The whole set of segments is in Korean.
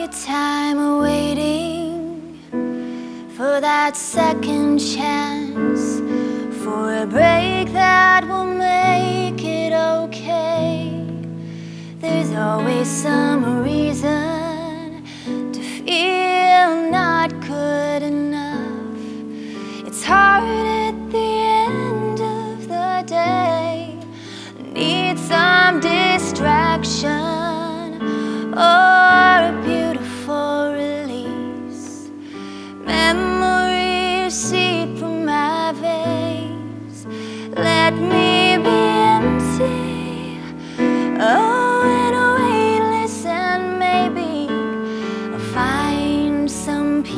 your time waiting for that second chance, for a break that will make it okay. There's always some reason to feel not good enough. It's hard at the end of the day. Need some distraction or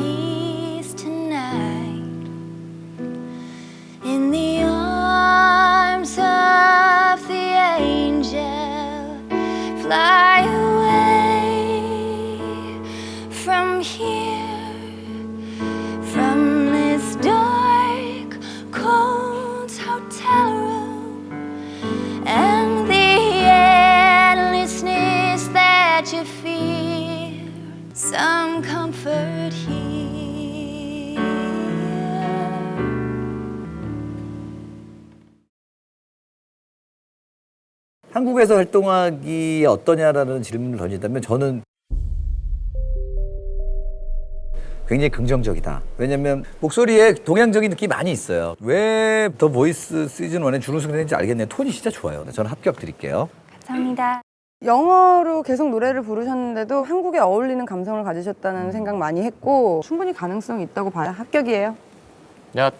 here. 한국에서 활동하기 어떠냐라는 질문을 던진다면 저는 굉장히 긍정적이다. 왜냐면 목소리에 동양적인 느낌이 많이 있어요. 왜 더 보이스 시즌 1에 준우승 됐는지 알겠네요. 톤이 진짜 좋아요. 저는 합격 드릴게요. 감사합니다. 영어로 계속 노래를 부르셨는데도 한국에 어울리는 감성을 가지셨다는 생각 많이 했고 충분히 가능성이 있다고 봐요. 합격이에요. 야.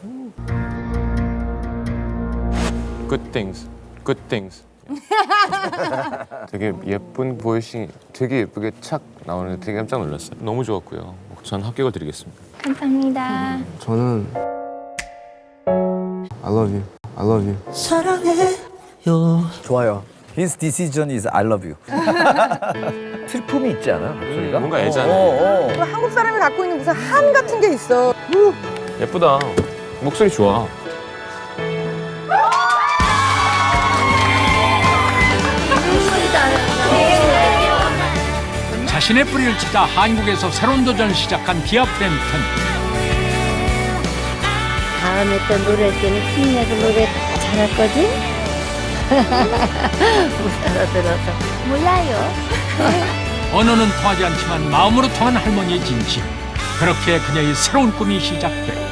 Good things. Good things. 되게 예쁜 보이싱이 되게 예쁘게 착 나오는데 되게 깜짝 놀랐어요. 너무 좋았고요. 전 합격을 드리겠습니다. 감사합니다. 저는 I love you. I love you. 좋아요. His decision is I love you. 슬픔이 있지 않아? 목소리가? 뭔가 애잔해. 어, 어, 어. 또 한국 사람이 갖고 있는 무슨 한 같은 게 있어. 예쁘다. 목소리 좋아. 자신의 뿌리를 찾아 한국에서 새로운 도전을 시작한 기아 프랜튼 다음에 또 노래할 때는 힘내서 노래 잘할 거지? 못 알아들어서 몰라요. 언어는 통하지 않지만 마음으로 통한 할머니의 진심 그렇게 그녀의 새로운 꿈이 시작돼